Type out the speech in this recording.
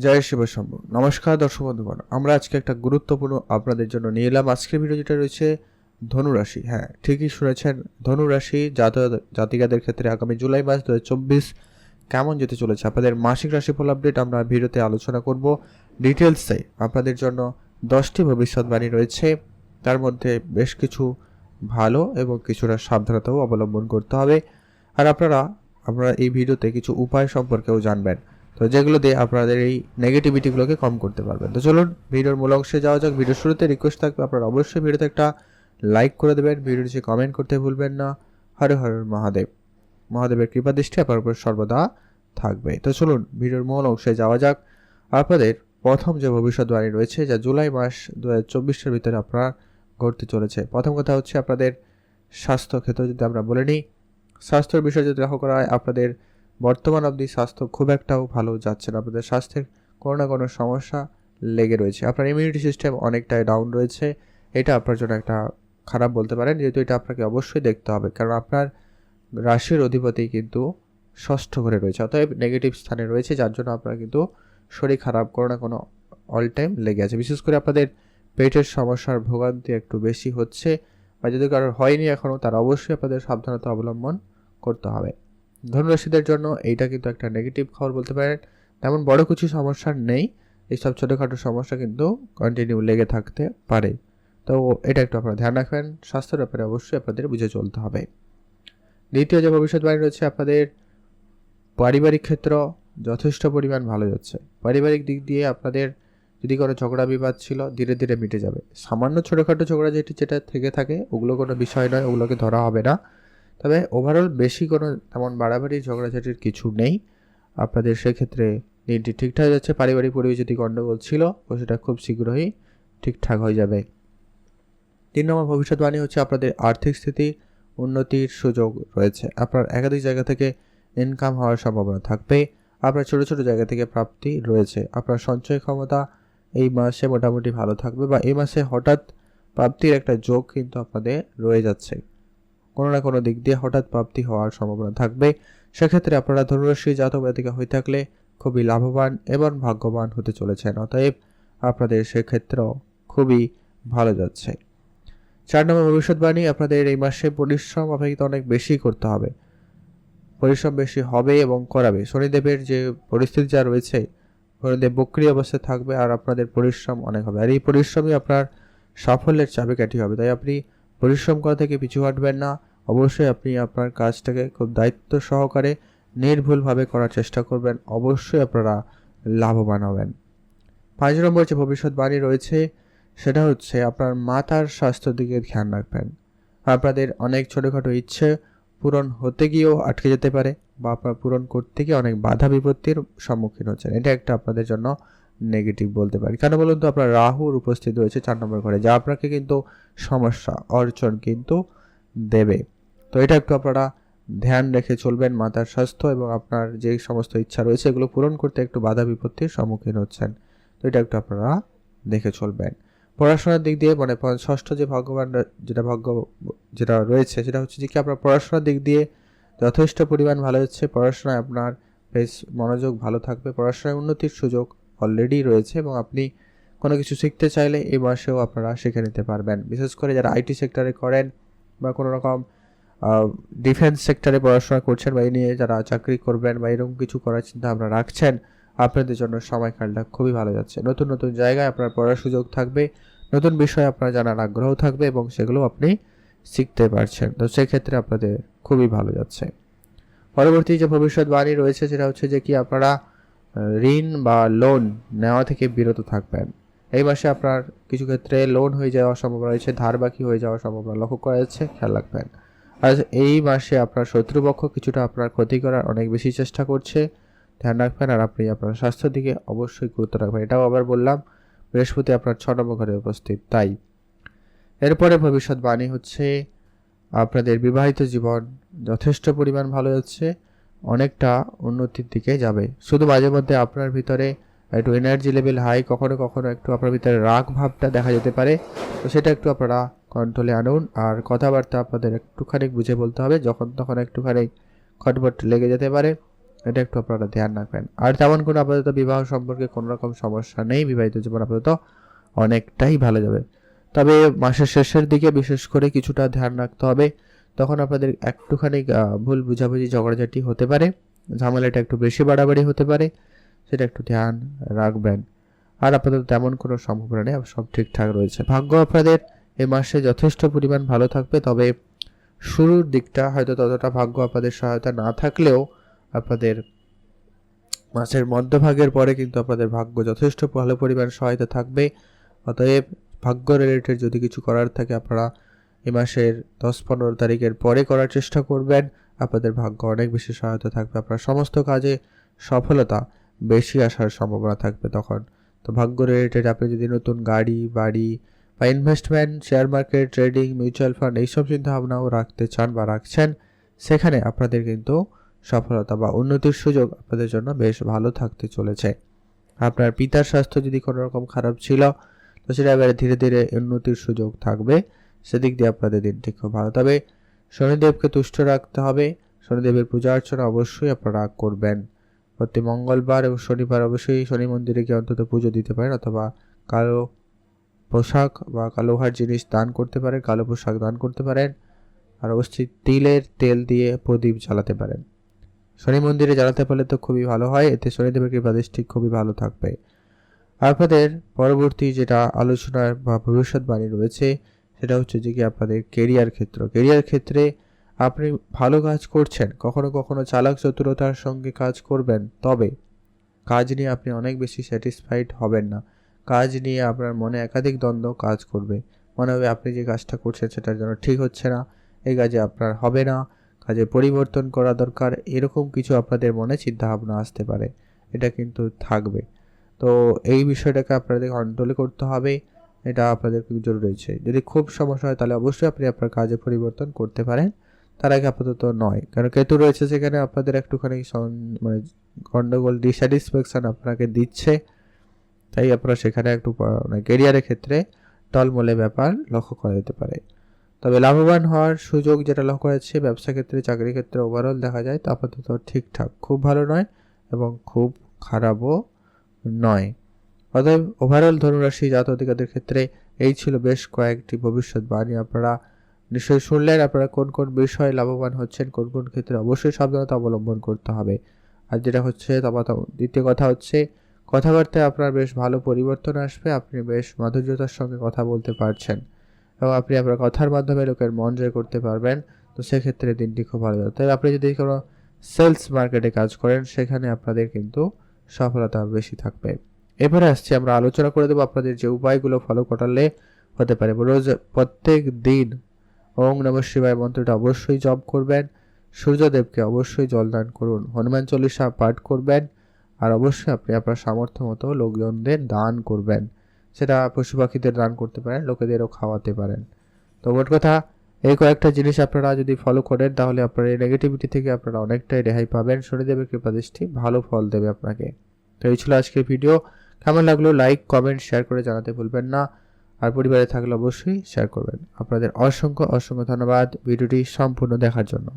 জয় শিব শম্ভু। নমস্কার দর্শক বন্ধুগণ, আমরা আজকে একটা গুরুত্বপূর্ণ আপনাদের জন্য নিয়ে এলাম। আজকের ভিডিও যেটা রয়েছে ধনুরাশি। হ্যাঁ ঠিকই শুনেছেন, ধনুরাশি জাত জাতিকাদের ক্ষেত্রে আগামী জুলাই মাস দু কেমন যেতে চলেছে? আপনাদের মাসিক রাশিফল আপডেট আমরা ভিডিওতে আলোচনা করব। ডিটেলসে আপনাদের জন্য দশটি ভবিষ্যৎবাণী রয়েছে। তার মধ্যে বেশ কিছু ভালো এবং কিছুটা সাবধানতাও অবলম্বন করতে হবে। আর আপনারা আপনারা এই ভিডিওতে কিছু উপায় সম্পর্কেও জানবেন। তো যেগুলো দিয়ে আপনাদের এই নেগেটিভিটিগুলোকে কম করতে পারবেন। তো চলুন, ভিডিওর মূল অংশে যাওয়া যাক। ভিডিওর শুরুতে রিকোয়েস্ট থাকবে, আপনারা অবশ্যই ভিডিওতে একটা লাইক করে দেবেন। ভিডিওর নিচে কমেন্ট করতে ভুলবেন না। হরে হর মহাদেব। মহাদেবের কৃপা দৃষ্টি আপনার উপর সর্বদা থাকবে। তো চলুন, ভিডিওর মূল অংশে যাওয়া যাক। আপনাদের প্রথম যে ভবিষ্যৎবাণী রয়েছে, যা জুলাই মাস দু হাজার ভিতরে আপনার ঘটতে চলেছে। প্রথম কথা হচ্ছে আপনাদের স্বাস্থ্য ক্ষেত্রে যদি আমরা বলে নিই, স্বাস্থ্যের বিষয়ে যদি লক্ষ্য করা হয়, আপনাদের বর্তমান অবধি স্বাস্থ্য খুব একটাও ভালো যাচ্ছে না। আপনাদের স্বাস্থ্যের কোনো না কোনো সমস্যা লেগে রয়েছে। আপনার ইমিউনিটি সিস্টেম অনেকটাই ডাউন রয়েছে। এটা আপনার জন্য একটা খারাপ বলতে পারেন। যেহেতু এটা আপনাকে অবশ্যই দেখতে হবে। কারণ আপনার রাশির অধিপতি কিন্তু ষষ্ঠ ঘরে রয়েছে। অতএব নেগেটিভ স্থানে রয়েছে। যার জন্য আপনার কিন্তু শরীর খারাপ কোনো না কোনো অল টাইম লেগে আছে। বিশেষ করে আপনাদের পেটের সমস্যার ভোগান্তি একটু বেশি হচ্ছে। বা যদি কারোর হয়নি এখনও তারা অবশ্যই আপনাদের সাবধানতা অবলম্বন করতে হবে। ধনুরাশিদের জন্য এইটা কিন্তু একটা নেগেটিভ খবর বলতে পারেন। তেমন বড় কিছু সমস্যা নেই। এইসব ছোটোখাটো সমস্যা কিন্তু কন্টিনিউ লেগে থাকতে পারে। তো এটা একটু আপনারা ধ্যান রাখবেন। স্বাস্থ্যের ব্যাপারে অবশ্যই আপনাদের বুঝে চলতে হবে। দ্বিতীয় যে ভবিষ্যৎবাণী রয়েছে আপনাদের, পারিবারিক ক্ষেত্র যথেষ্ট পরিমাণ ভালো যাচ্ছে। পারিবারিক দিক দিয়ে আপনাদের যদি কোনো ঝগড়া বিবাদ ছিল, ধীরে ধীরে মিটে যাবে। সামান্য ছোটোখাটো ঝগড়া যেটি, যেটা থেকে থাকে, ওগুলো কোনো বিষয় নয়, ওগুলোকে ধরা হবে না। তবে ওভারঅল বেশি কোনো তেমন বাড়াবাড়ি, ঝগড়াঝাটির কিছু নেই। আপনাদের সেক্ষেত্রে দিনটি ঠিকঠাক যাচ্ছে, পারিবারিক পরিবেশ যদি গণ্ডগোল ছিল, ও সেটা খুব শীঘ্রই ঠিকঠাক হয়ে যাবে। তিন নম্বর ভবিষ্যৎবাণী হচ্ছে আপনাদের আর্থিক স্থিতি, উন্নতির সুযোগ রয়েছে। আপনার একাধিক জায়গা থেকে ইনকাম হওয়ার সম্ভাবনা থাকবে। আপনার ছোটো ছোটো জায়গা থেকে প্রাপ্তি রয়েছে। আপনার সঞ্চয় ক্ষমতা এই মাসে মোটামুটি ভালো থাকবে বা এই মাসে হঠাৎ প্রাপ্তির একটা যোগ কিন্তু আপনাদের রয়ে যাচ্ছে। কোনো না কোনো দিক দিয়ে হঠাৎ প্রাপ্তি হওয়ার সম্ভাবনা থাকবে। সেক্ষেত্রে আপনারা ধনুরাশি জাতক জাতিকা হয়ে থাকলে খুবই লাভবান এবং ভাগ্যবান হতে চলেছেন, অতএব আপনাদের সেক্ষেত্রেও খুবই ভালো যাচ্ছে। চার নম্বর ভবিষ্যৎবাণী আপনাদের এই মাসে পরিশ্রম অপেক্ষিত অনেক বেশি করতে হবে। পরিশ্রম বেশি হবে এবং করাবে। শনিদেবের যে পরিস্থিতি যা রয়েছে, শনিদেব বক্রি অবস্থায় থাকবে আর আপনাদের পরিশ্রম অনেক হবে। আর এই পরিশ্রমই আপনার সাফল্যের চাবিকাঠি হবে। তাই আপনি পরিশ্রম করা থেকে পিছু হাঁটবেন না। অবশ্যই আপনি আপনার কাজটাকে খুব দায়িত্ব সহকারে নির্ভুলভাবে করার চেষ্টা করবেন। অবশ্যই আপনারা লাভবান হবেন। পাঁচ নম্বর যে ভবিষ্যৎবাণী রয়েছে, সেটা হচ্ছে আপনার মাতার স্বাস্থ্যের দিকে ধ্যান রাখবেন। আপনাদের অনেক ছোটোখাটো ইচ্ছে পূরণ হতে গিয়েও আটকে যেতে পারে বা আপনার পূরণ করতে গিয়ে অনেক বাধা বিপত্তির সম্মুখীন হচ্ছেন। এটা একটা আপনাদের জন্য নেগেটিভ বলতে পারি। কেন বলুন তো? আপনার রাহুর উপস্থিত রয়েছে চার নম্বর ঘরে, যা আপনাকে কিন্তু সমস্যা, অর্জন কিন্তু দেবে। তো এটা একটু আপনারা ধ্যান রেখে চলবেন মাতার স্বাস্থ্য এবং আপনার যে সমস্ত ইচ্ছা রয়েছে এগুলো পূরণ করতে একটু বাধা বিপত্তির সম্মুখীন হচ্ছেন। তো এটা একটু আপনারা দেখে চলবেন। পড়াশোনার দিক দিয়ে মানে ষষ্ঠ যে ভগবান যেটা ভাগ্য যেটা রয়েছে সেটা হচ্ছে যে কি আপনার পড়াশোনার দিক দিয়ে যথেষ্ট পরিমাণ ভালো হচ্ছে। পড়াশোনায় আপনার বেশ মনোযোগ ভালো থাকবে। পড়াশোনায় উন্নতির সুযোগ অলরেডি রয়েছে এবং আপনি কোনো কিছু শিখতে চাইলে এই মাসেও আপনারা শিখে নিতে পারবেন। বিশেষ করে যারা আইটি সেক্টরে করেন বা কোনো রকম ডিফেন্স সেক্টরে পড়াশোনা করছেন বা এই নিয়ে যারা চাকরি করবেন বা এরকম কিছু করার চিন্তা ভাবনা রাখছেন, আপনাদের জন্য সময়কালটা খুবই ভালো যাচ্ছে। নতুন নতুন জায়গায় আপনার পড়ার সুযোগ থাকবে, নতুন বিষয়ে আপনার জানার আগ্রহ থাকবে এবং সেগুলো আপনি শিখতে পারছেন। তো সেক্ষেত্রে আপনাদের খুবই ভালো যাচ্ছে। পরবর্তী যে ভবিষ্যৎবাণী রয়েছে সেটা হচ্ছে যে কি আপনারা ঋণ বা লোন নেওয়া থেকে বিরত থাকবেন। এই মাসে আপনার কিছু ক্ষেত্রে লোন হয়ে যাওয়ার সম্ভাবনা রয়েছে, ধার বাকি হয়ে যাওয়ার সম্ভাবনা লক্ষ্য করা যাচ্ছে, খেয়াল রাখবেন। আর এই মাসে আপনার শত্রুপক্ষ কিছুটা আপনার ক্ষতি করার অনেক বেশি চেষ্টা করছে। ধ্যান রাখবেন আর আপনি আপনার স্বাস্থ্যের দিকে অবশ্যই গুরুত্ব রাখবেন। এটাও আবার বললাম, বৃহস্পতি আপনার ছ নম্বর ঘরে উপস্থিত, তাই। এরপরে ভবিষ্যৎবাণী হচ্ছে, আপনাদের বিবাহিত জীবন যথেষ্ট পরিমাণ ভালো যাচ্ছে। অনেকটা উন্নতির দিকে যাবে। শুধু মাঝে মধ্যে আপনার ভিতরে একটু এনার্জি লেভেল হাই কখনো কখনো একটু আপনার ভিতরে রাগ ভাবটা দেখা যেতে পারে। তো সেটা একটু আপনারা কন্ট্রোলে আনুন। আর কথাবার্তা আপনাদের একটুখানি বুঝে বলতে হবে। যখন তখন একটুখানি খটপট লেগে যেতে পারে, এটা একটু আপনারা ধ্যান রাখবেন। আর তেমন কোনো আপাতত বিবাহ সম্পর্কে কোনো রকম সমস্যা নেই। বিবাহিত জীবন আপাতত অনেকটাই ভালো যাবে। তবে মাসের শেষের দিকে বিশেষ করে কিছুটা ধ্যান রাখতে হবে। তখন আপনাদের একটুখানি ভুল বুঝাবুঝি ঝগড়াঝাটি হতে পারে, ঝামেলাটা একটু বেশি বাড়াবাড়ি হতে পারে, সেটা একটু ধ্যান রাখবেন। আর আপাতত তেমন কোনো সম্ভাবনা নেই সব ঠিকঠাক রয়েছে। ভাগ্য আপনাদের, এ মাসে যথেষ্ট পরিমাণ ভালো থাকবে, তবে শুরুর দিকটা হয়তো ততটা ভাগ্য আপনাদের সহায়তা না থাকলেও আপনাদের মাসের মধ্যভাগের পরে কিন্তু আপনাদের ভাগ্য যথেষ্ট ভালো পরিমাণ সহায়তা থাকবে। অতএব ভাগ্য রিলেটেড যদি কিছু করার থাকে, আপনারা এ মাসের দশ পনেরো তারিখের পরে করার চেষ্টা করবেন। আপনাদের ভাগ্য অনেক বেশি সহায়তা থাকবে। আপনার সমস্ত কাজে সফলতা বেশি আসার সম্ভাবনা থাকবে তখন। তো ভাগ্য রিলেটেড আপনি যদি নতুন গাড়ি, বাড়ি বা investment share market trading mutual fund এইসব চিন্তাভাবনাও রাখতে চান বা রাখছেন, সেখানে আপনাদের কিন্তু সফলতা বা উন্নতির সুযোগ আপনাদের জন্য বেশ ভালো থাকতে চলেছে। আপনার পিতার স্বাস্থ্য যদি কোনো রকম খারাপ ছিল, তো সেটা এবারে ধীরে ধীরে উন্নতির সুযোগ থাকবে। সেদিক দিয়ে আপনাদের দিনটি খুব ভালো। তবে শনিদেবকে তুষ্ট রাখতে হবে। শনিদেবের পূজা অর্চনা অবশ্যই আপনারা করবেন। প্রতি মঙ্গলবার এবং শনিবার অবশ্যই শনি মন্দিরে গিয়ে অন্তত পুজো দিতে পারেন অথবা কালো পোশাক বা কালো হার জিনিস দান করতে পারেন, কালো পোশাক দান করতে পারেন আর অবশ্যই তিলের তেল দিয়ে প্রদীপ জ্বালাতে পারেন। শনি মন্দিরে জ্বালাতে পারলে তো খুবই ভালো হয়, এতে শনিদেবের কৃপাদৃষ্টি খুবই ভালো থাকবে। আপনাদের পরবর্তী যেটা আলোচনার বা ভবিষ্যৎবাণী রয়েছে সেটা হচ্ছে যে কি আপনাদের কেরিয়ার ক্ষেত্র। কেরিয়ার ক্ষেত্রে আপনি ভালো কাজ করছেন, কখনো কখনো চালাক চতুরতার সঙ্গে কাজ করবেন, তবে কাজ নিয়ে আপনি অনেক বেশি স্যাটিসফাইড হবেন না। কাজ নিয়ে আপনার মনে একাধিক দ্বন্দ্ব কাজ করবে। মনে হবে আপনি যে কাজটা করছেন সেটার জন্য ঠিক হচ্ছে না, এই কাজে আপনার হবে না, কাজে পরিবর্তন করা দরকার, এরকম কিছু আপনাদের মনে চিন্তাভাবনা আসতে পারে। এটা কিন্তু থাকবে। তো এই বিষয়টাকে আপনাদের কন্ট্রোলে করতে হবে। এটা আপনাদের জরুরি রয়েছে যদি খুব সমস্যা হয়, তাহলে অবশ্যই আপনি আপনার কাজে পরিবর্তন করতে পারেন। তার আগে আপাতত নয়, কারণ কেতু রয়েছে সেখানে আপনাদের একটুখানি মানে গন্ডগোল ডিস্যাটিসফ্যাকশন আপনাকে দিচ্ছে। তাই আপনারা সেখানে একটু মানে কেরিয়ারের ক্ষেত্রে টলমলে ব্যাপার লক্ষ্য করা যেতে পারে। তবে লাভবান হওয়ার সুযোগ যেটা লক্ষ্য করা যাচ্ছে, ব্যবসা ক্ষেত্রে, চাকরি ক্ষেত্রে ওভারঅল দেখা যায় তা আপাতত ঠিকঠাক। খুব ভালো নয় এবং খুব খারাপও নয়। অতএব ওভারঅল ধনুরাশি জাত অধিকারদের ক্ষেত্রে এই ছিল বেশ কয়েকটি ভবিষ্যৎবাণী। আপনারা নিশ্চয়ই শুনলেন আপনারা কোন কোন বিষয়ে লাভবান হচ্ছেন, কোন কোন ক্ষেত্রে অবশ্যই সাবধানতা অবলম্বন করতে হবে। আর যেটা হচ্ছে দ্বিতীয় কথা হচ্ছে কথাবার্তায় আপনার বেশ ভালো পরিবর্তন আসবে, আপনি বেশ মাধুর্যতার সঙ্গে কথা বলতে পারছেন এবং আপনি আপনার কথার মাধ্যমে লোকের মন জয় করতে পারবেন। তো সেক্ষেত্রে দিনটি খুব ভালো যাবে। আপনি যদি কোনো সেলস মার্কেটে কাজ করেন, সেখানে আপনাদের কিন্তু সফলতা বেশি থাকবে। এবারে আসছি, আমরা আলোচনা করে দেবো আপনাদের যে উপায়গুলো ফলো করলে হতে পারে। রোজ প্রত্যেক দিন ওং নম শিবায় মন্ত্রটা অবশ্যই জপ করবেন, সূর্যদেবকে অবশ্যই জলদান করুন, হনুমান চল্লিশা পাঠ করবেন, আর অবশ্যই আপনি আপনার সামর্থ্য মতো লোকজনদের দান করবেন। সেটা পশু পাখিদের দান করতে পারেন, লোকেদেরও খাওয়াতে পারেন। তো মোট কথা, এই কয়েকটা জিনিস আপনারা যদি ফলো করেন, তাহলে আপনার এই নেগেটিভিটি থেকে আপনারা অনেকটাই রেহাই পাবেন। শনিদেবের কৃপাদৃষ্টি ভালো ফল দেবে আপনাকে। তো এই ছিল আজকের ভিডিও কেমন লাগল লাইক কমেন্ট শেয়ার করে জানাতে ভুলবেন না। আর পরিবারে থাকলে অবশ্যই শেয়ার করবেন। আপনাদের অসংখ্য অসংখ্য ধন্যবাদ। ভিডিওটি সম্পূর্ণ দেখার জন্য।